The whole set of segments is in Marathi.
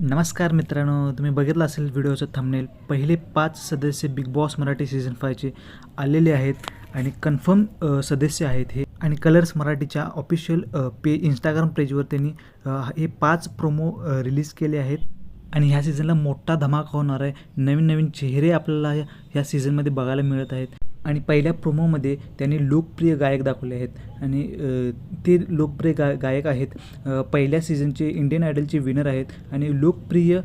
नमस्कार मित्रांनो तुम्ही बघितलं असेल व्हिडिओचं थंबनेल पहिले पाच सदस्य बिग बॉस मराठी सीझन फायचे आलेले आहेत आणि कन्फर्म सदस्य आहेत हे. आणि कलर्स मराठीच्या ऑफिशियल पे इंस्टाग्राम पेजवर त्यांनी हे पाच प्रोमो रिलीज केले आहेत. आणि ह्या सीझनला मोठा धमाका होणार आहे. नवीन नवीन चेहरे आपल्याला ह्या सीझनमध्ये बघायला मिळत आहेत. आणि पहिल्या प्रोमोमध्ये त्यांनी लोकप्रिय गायक दाखवले आहेत. आणि ते लोकप्रिय गा गायक आहेत. पहिल्या सीझनचे इंडियन आयडलचे विनर आहेत आणि लोकप्रिय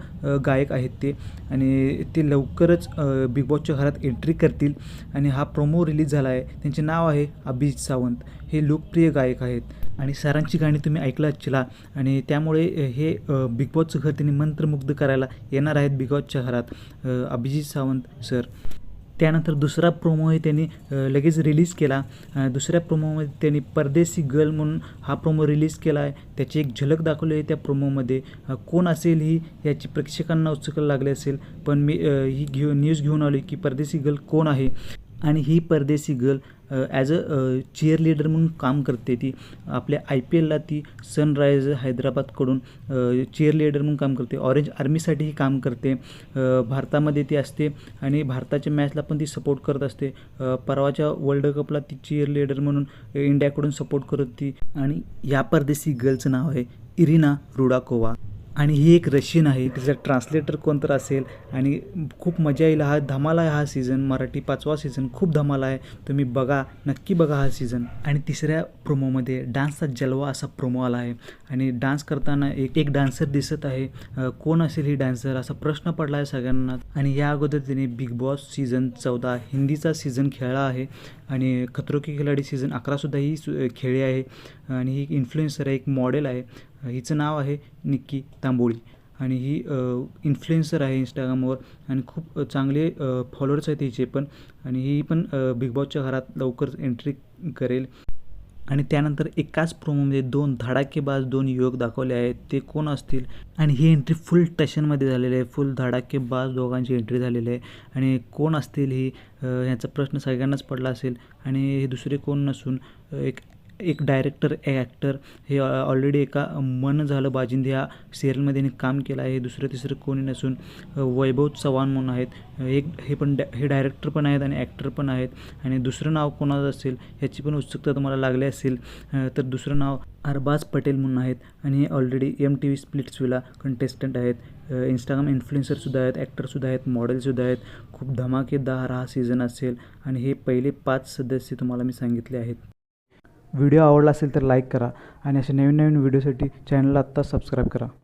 गायक आहेत ते. आणि ते लवकरच बिग बॉसच्या घरात एंट्री करतील. आणि हा प्रोमो रिलीज झाला आहे. त्यांचे नाव आहे अभिजित सावंत. हे लोकप्रिय गायक आहेत. आणि सरांची गाणी तुम्ही ऐकलं चिला आणि त्यामुळे हे बिग बॉसचं घर त्यांनी मंत्रमुग्ध करायला येणार आहेत बिग बॉसच्या घरात. अभिजित सावंत सर. त्यानंतर दुसरा प्रोमोही त्यांनी लगेच रिलीज केला. दुसऱ्या प्रोमोमध्ये त्यांनी परदेसी गर्ल म्हणून हा प्रोमो रिलीज केला आहे. त्याची एक झलक दाखवली आहे त्या प्रोमोमध्ये. कोण असेल ही याची प्रेक्षकांना उत्सुकता लागली असेल. पण मी ही घेऊ न्यूज घेऊन आलो की परदेसी गर्ल कोण आहे? आणि ही परदेशी girl as a cheerleader म्हणून काम करते ती. आपल्या आय पी एलला ती सनरायझ हैदराबादकडून चेअर लीडर म्हणून काम करते. ऑरेंज आर्मीसाठीही काम करते. भारतामध्ये ती असते आणि भारताच्या मॅचला पण ती सपोर्ट करत असते. परवाच्या वर्ल्ड कपला ती चेअर लीडर म्हणून इंडियाकडून सपोर्ट करत होती आणि या परदेशी गर्लचं नाव आहे इरिना रुडाकोवा. आणि ही एक रशियन आहे. तिचा ट्रान्सलेटर कोणतर असेल आणि खूप मजा येईल. हा धमाल आहे हा सीझन मराठी पाचवा सीझन खूप धमाला आहे. तुम्ही बघा. नक्की बघा हा सीझन आणि तिसऱ्या प्रोमोमध्ये डान्सचा जलवा असा प्रोमो आला आहे. आणि डान्स करताना एक एक डान्सर दिसत आहे. कोण असेल ही डान्सर? असा प्रश्न पडला आहे सगळ्यांना. आणि या अगोदर तिने बिग बॉस सीझन चौदा हिंदीचा सीझन खेळला आहे. आणि खतरो के खिलाडी सीझन अकरासुद्धा ही सु- खेळली आहे. आणि ही इन्फ्लुएन्सर आहे एक मॉडेल आहे. हिचं नाव आहे निक्की तांबोळी. आणि ही इन्फ्लुएन्सर आहे इंस्टाग्रामवर आणि खूप चांगले फॉलोअर्स आहेत हिचे पण. आणि ही पण बिग बॉसच्या घरात लवकर एंट्री करेल. आणि त्यानंतर एकाच प्रोमोमध्ये दोन धडाकेबाज दोन युवक दाखवले आहेत. ते कोण असतील? आणि ही एंट्री फुल टशनमध्ये झालेली आहे. फुल धडाकेबाज दोघांची एंट्री झालेली आहे. आणि कोण असतील ही? ह्याचा प्रश्न सगळ्यांनाच पडला असेल. आणि हे दुसरे कोण नसून एक एक डायरेक्टर एक ॲक्टर हे ऑलरेडी एका मन झालं बाजिंद ह्या सिरियलमध्ये यांनी काम केलं आहे. दुसरं तिसरं कोणी नसून वैभव चव्हाण म्हणून आहेत. एक हे पण डॅ हे डायरेक्टर पण आहेत आणि ॲक्टर पण आहेत. आणि दुसरं नाव कोणाचं असेल ह्याची पण उत्सुकता तुम्हाला लागली असेल तर दुसरं नाव अरबाज पटेल म्हणून आहेत. आणि हे already M T V Splitsvilla contestant आहेत. इंस्टाग्राम इन्फ्लुएन्सरसुद्धा आहेत ॲक्टरसुद्धा आहेत मॉडेलसुद्धा आहेत. खूप धमाकेदार हा सीझन असेल. आणि हे पहिले पाच सदस्य तुम्हाला मी सांगितले आहेत. व्हिडिओ आवडला असेल तर लाईक करा आणि असे नवीन नवीन व्हिडिओसाठी चॅनलला आत्ता सबस्क्राईब करा.